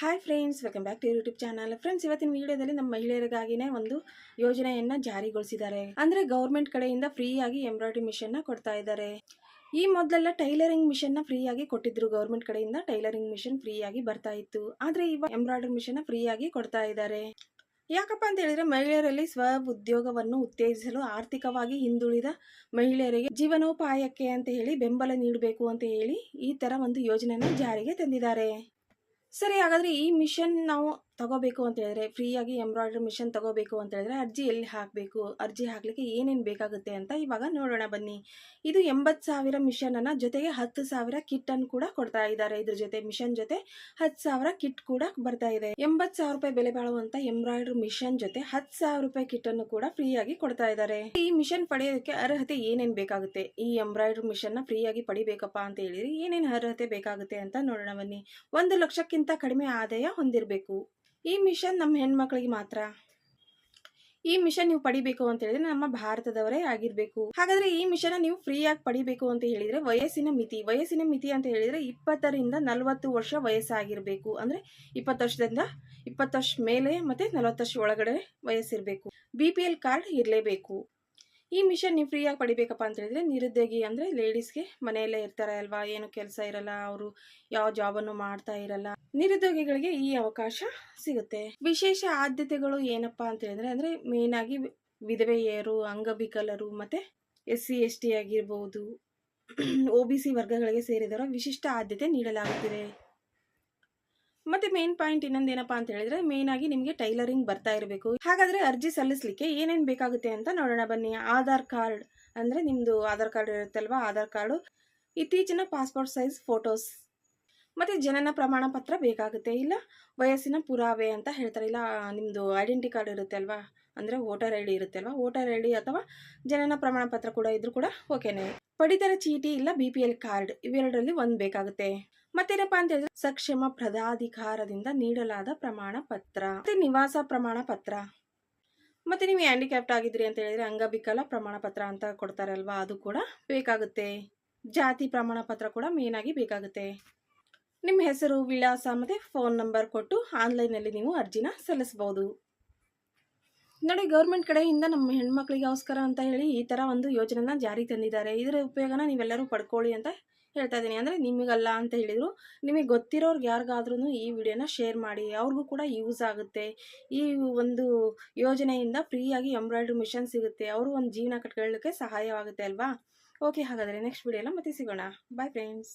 Hi friends welcome back to YouTube channel friends ಇವತ್ತಿನ ವಿಡಿಯೋದಲ್ಲಿ ನಮ್ಮ ಮಹಿಳೆಯರಿಗಾಗಿನೇ ಒಂದು ಯೋಜನೆಯನ್ನ ಜಾರಿಗೊಳಿಸಿದ್ದಾರೆ. ಅಂದ್ರೆ ಗೌರ್ಮೆಂಟ್ ಕಡೆಯಿಂದ ಫ್ರೀಯಾಗಿ ಎಂಬ್ರಾಯ್ಡರಿ ಮಿಷನ್ನ ಕೊಡ್ತಾ ಇದ್ದಾರೆ. ಈ ಮೊದಲೆಲ್ಲ ಟೈಲರಿಂಗ್ ಮಿಷನ್ನ ಫ್ರೀ ಆಗಿ ಕೊಟ್ಟಿದ್ರು. ಗೌರ್ಮೆಂಟ್ ಕಡೆಯಿಂದ ಟೈಲರಿಂಗ್ ಮಿಷನ್ ಫ್ರೀಯಾಗಿ ಬರ್ತಾ ಇತ್ತು. ಆದರೆ ಇವಾಗ ಎಂಬ್ರಾಯ್ಡರಿ ಮಿಷನ್ ಫ್ರೀಯಾಗಿ ಕೊಡ್ತಾ ಇದ್ದಾರೆ. ಯಾಕಪ್ಪ ಅಂತ ಹೇಳಿದ್ರೆ ಮಹಿಳೆಯರಲ್ಲಿ ಸ್ವ ಉದ್ಯೋಗವನ್ನು ಉತ್ತೇಜಿಸಲು ಆರ್ಥಿಕವಾಗಿ ಹಿಂದುಳಿದ ಮಹಿಳೆಯರಿಗೆ ಜೀವನೋಪಾಯಕ್ಕೆ ಅಂತ ಹೇಳಿ ಬೆಂಬಲ ನೀಡಬೇಕು ಅಂತ ಹೇಳಿ ಈ ತರ ಒಂದು ಯೋಜನೆಯನ್ನು ಜಾರಿಗೆ ತಂದಿದ್ದಾರೆ. ಸರಿ ಹಾಗಾದ್ರೆ ಈ ಮಿಷನ್ ನಾವು ತಗೋಬೇಕು ಅಂತ ಹೇಳಿದ್ರೆ, ಫ್ರೀಯಾಗಿ ಎಂಬ್ರಾಯ್ಡ್ರಿ ಮಿಷನ್ ತಗೋಬೇಕು ಅಂತ ಹೇಳಿದ್ರೆ ಅರ್ಜಿ ಎಲ್ಲಿ ಹಾಕಬೇಕು, ಅರ್ಜಿ ಹಾಕಲಿಕ್ಕೆ ಏನೇನು ಬೇಕಾಗುತ್ತೆ ಅಂತ ಇವಾಗ ನೋಡೋಣ ಬನ್ನಿ. ಇದು ಎಂಬತ್ತು ಸಾವಿರ ಮಿಷನನ್ನು ಜೊತೆಗೆ ಹತ್ತು ಸಾವಿರ ಕಿಟ್ಟನ್ನು ಕೂಡ ಕೊಡ್ತಾ ಇದ್ದಾರೆ. ಇದ್ರ ಜೊತೆ ಮಿಷನ್ ಜೊತೆ ಹತ್ತು ಸಾವಿರ ಕಿಟ್ ಕೂಡ ಬರ್ತಾ ಇದೆ. ಎಂಬತ್ತು ಸಾವಿರ ರೂಪಾಯಿ ಬೆಲೆ ಬಾಳುವಂಥ ಎಂಬ್ರಾಯ್ಡ್ರಿ ಮಿಷನ್ ಜೊತೆ ಹತ್ತು ಸಾವಿರ ರೂಪಾಯಿ ಕಿಟ್ಟನ್ನು ಕೂಡ ಫ್ರೀಯಾಗಿ ಕೊಡ್ತಾ ಇದ್ದಾರೆ. ಈ ಮಿಷನ್ ಪಡೆಯೋದಕ್ಕೆ ಅರ್ಹತೆ ಏನೇನು ಬೇಕಾಗುತ್ತೆ? ಈ ಎಂಬ್ರಾಯ್ಡ್ರಿ ಮಿಷನ್ ಫ್ರೀಯಾಗಿ ಪಡಿಬೇಕಪ್ಪ ಅಂತ ಹೇಳಿದ್ರೆ ಏನೇನು ಅರ್ಹತೆ ಬೇಕಾಗುತ್ತೆ ಅಂತ ನೋಡೋಣ ಬನ್ನಿ. ಒಂದು ಲಕ್ಷಕ್ಕಿಂತ ಕಡಿಮೆ ಆದಾಯ ಹೊಂದಿರಬೇಕು. ಈ ಮಿಷನ್ ನಮ್ಮ ಹೆಣ್ಮಕ್ಳಿಗೆ ಮಾತ್ರ. ಈ ಮಿಷನ್ ನೀವು ಪಡಿಬೇಕು ಅಂತ ಹೇಳಿದ್ರೆ ನಮ್ಮ ಭಾರತದವರೇ ಆಗಿರ್ಬೇಕು. ಹಾಗಾದ್ರೆ ಈ ಮಿಷನ್ ನೀವು ಫ್ರೀಯಾಗಿ ಪಡಿಬೇಕು ಅಂತ ಹೇಳಿದ್ರೆ ವಯಸ್ಸಿನ ಮಿತಿ ವಯಸ್ಸಿನ ಮಿತಿ ಅಂತ ಹೇಳಿದ್ರೆ ಇಪ್ಪತ್ತರಿಂದ ನಲವತ್ತು ವರ್ಷ ವಯಸ್ಸಾಗಿರ್ಬೇಕು. ಅಂದ್ರೆ ಇಪ್ಪತ್ತು ವರ್ಷದಿಂದ ಇಪ್ಪತ್ತು ವರ್ಷ ಮೇಲೆ ಮತ್ತೆ ನಲವತ್ತು ವರ್ಷ ಒಳಗಡೆ ವಯಸ್ಸಿರಬೇಕು. ಬಿ ಪಿ ಕಾರ್ಡ್ ಇರಲೇಬೇಕು. ಈ ಮಿಷನ್ ನೀವು ಫ್ರೀಯಾಗಿ ಪಡಿಬೇಕಪ್ಪ ಅಂತ ಹೇಳಿದ್ರೆ ನಿರುದ್ಯೋಗಿ ಅಂದರೆ ಲೇಡೀಸ್ಗೆ ಮನೆಯಲ್ಲೇ ಇರ್ತಾರೆ ಅಲ್ವಾ? ಏನು ಕೆಲಸ ಇರಲ್ಲ, ಅವರು ಯಾವ ಜಾಬನ್ನು ಮಾಡ್ತಾ ಇರಲ್ಲ. ನಿರುದ್ಯೋಗಿಗಳಿಗೆ ಈ ಅವಕಾಶ ಸಿಗುತ್ತೆ. ವಿಶೇಷ ಆದ್ಯತೆಗಳು ಏನಪ್ಪ ಅಂತ ಹೇಳಿದ್ರೆ ಅಂದರೆ ಮೇನ್ ಆಗಿ ವಿಧವೆಯರು, ಅಂಗವಿಕಲರು ಮತ್ತೆ ಎಸ್ ಸಿ ಎಸ್ ಟಿ ಆಗಿರ್ಬೋದು ಒ ಬಿ ಸಿ ವರ್ಗಗಳಿಗೆ ಸೇರಿದವರ ವಿಶಿಷ್ಟ ಆದ್ಯತೆ ನೀಡಲಾಗುತ್ತಿದೆ. ಮತ್ತೆ ಮೇನ್ ಪಾಯಿಂಟ್ ಇನ್ನೊಂದು ಅಂತ ಹೇಳಿದ್ರೆ ಮೇನ್ ಆಗಿ ನಿಮಗೆ ಟೈಲರಿಂಗ್ ಬರ್ತಾ ಇರಬೇಕು. ಹಾಗಾದ್ರೆ ಅರ್ಜಿ ಸಲ್ಲಿಸಲಿಕ್ಕೆ ಏನೇನ್ ಬೇಕಾಗುತ್ತೆ ಅಂತ ನೋಡೋಣ ಬನ್ನಿ. ಆಧಾರ್ ಕಾರ್ಡ್ ಅಂದ್ರೆ ನಿಮ್ದು ಆಧಾರ್ ಕಾರ್ಡ್ ಇರುತ್ತಲ್ವಾ? ಆಧಾರ್ ಕಾರ್ಡು, ಇತ್ತೀಚಿನ ಪಾಸ್ಪೋರ್ಟ್ ಸೈಜ್ ಫೋಟೋಸ್ ಮತ್ತೆ ಜನನ ಪ್ರಮಾಣ ಪತ್ರ ಬೇಕಾಗುತ್ತೆ. ಇಲ್ಲ, ವಯಸ್ಸಿನ ಪುರಾವೆ ಅಂತ ಹೇಳ್ತಾರೆ. ಇಲ್ಲ ನಿಮ್ದು ಐಡೆಂಟಿ ಕಾರ್ಡ್ ಇರುತ್ತೆ ಅಲ್ವಾ ಅಂದ್ರೆ ವೋಟರ್ ಐ ಡಿ ಇರುತ್ತೆ ಅಲ್ವಾ ವೋಟರ್ ಐ ಡಿ ಅಥವಾ ಜನನ ಪ್ರಮಾಣ ಪತ್ರ ಕೂಡ ಇದ್ರೂ ಕೂಡ ಓಕೆನೆ ಪಡಿತರ ಚೀಟಿ ಇಲ್ಲ ಬಿ ಪಿ ಎಲ್ ಕಾರ್ಡ್ ಇವೆರಡರಲ್ಲಿ ಒಂದು ಬೇಕಾಗುತ್ತೆ. ಮತ್ತೇನಪ್ಪ ಅಂತ ಹೇಳಿದ್ರೆ ಸಕ್ಷಮ ಪ್ರದಾಧಿಕಾರದಿಂದ ನೀಡಲಾದ ಪ್ರಮಾಣ ಪತ್ರ. ಮತ್ತೆ ನಿವಾಸ ಪ್ರಮಾಣ ಪತ್ರ. ಮತ್ತೆ ನೀವು ಹ್ಯಾಂಡಿಕ್ಯಾಪ್ಟ್ ಆಗಿದ್ರಿ ಅಂತ ಹೇಳಿದ್ರೆ ಅಂಗವಿಕಲ ಪ್ರಮಾಣ ಪತ್ರ ಅಂತ ಕೊಡ್ತಾರಲ್ವಾ, ಅದು ಕೂಡ ಬೇಕಾಗುತ್ತೆ. ಜಾತಿ ಪ್ರಮಾಣ ಪತ್ರ ಕೂಡ ಮೇನ್ ಆಗಿ ಬೇಕಾಗುತ್ತೆ. ನಿಮ್ಮ ಹೆಸರು, ವಿಳಾಸ ಮತ್ತೆ ಫೋನ್ ನಂಬರ್ ಕೊಟ್ಟು ಆನ್ಲೈನಲ್ಲಿ ನೀವು ಅರ್ಜಿನ ಸಲ್ಲಿಸಬಹುದು. ನೋಡಿ ಗೌರ್ಮೆಂಟ್ ಕಡೆಯಿಂದ ನಮ್ಮ ಹೆಣ್ಮಕ್ಳಿಗೋಸ್ಕರ ಅಂತ ಹೇಳಿ ಈ ತರ ಒಂದು ಯೋಜನೆನ ಜಾರಿ ತಂದಿದ್ದಾರೆ. ಇದರ ಉಪಯೋಗನ ನೀವೆಲ್ಲರೂ ಪಡ್ಕೊಳ್ಳಿ ಅಂತ ಹೇಳ್ತಾ ಇದ್ದೀನಿ. ಅಂದರೆ ನಿಮಗಲ್ಲ ಅಂತ ಹೇಳಿದರು. ನಿಮಗೆ ಗೊತ್ತಿರೋರ್ಗೆ ಯಾರಿಗಾದ್ರೂ ಈ ವಿಡಿಯೋನ ಶೇರ್ ಮಾಡಿ. ಅವ್ರಿಗೂ ಕೂಡ ಯೂಸ್ ಆಗುತ್ತೆ. ಈ ಒಂದು ಯೋಜನೆಯಿಂದ ಫ್ರೀಯಾಗಿ ಎಂಬ್ರಾಯ್ಡ್ರಿ ಮಿಷನ್ ಸಿಗುತ್ತೆ. ಅವರು ಒಂದು ಜೀವನ ಕಟ್ಕೊಳ್ಳೋಕ್ಕೆ ಸಹಾಯವಾಗುತ್ತೆ ಅಲ್ವಾ? ಓಕೆ ಹಾಗಾದರೆ ನೆಕ್ಸ್ಟ್ ವಿಡಿಯೋಲ್ಲ ಮತ್ತೆ ಸಿಗೋಣ. Bye friends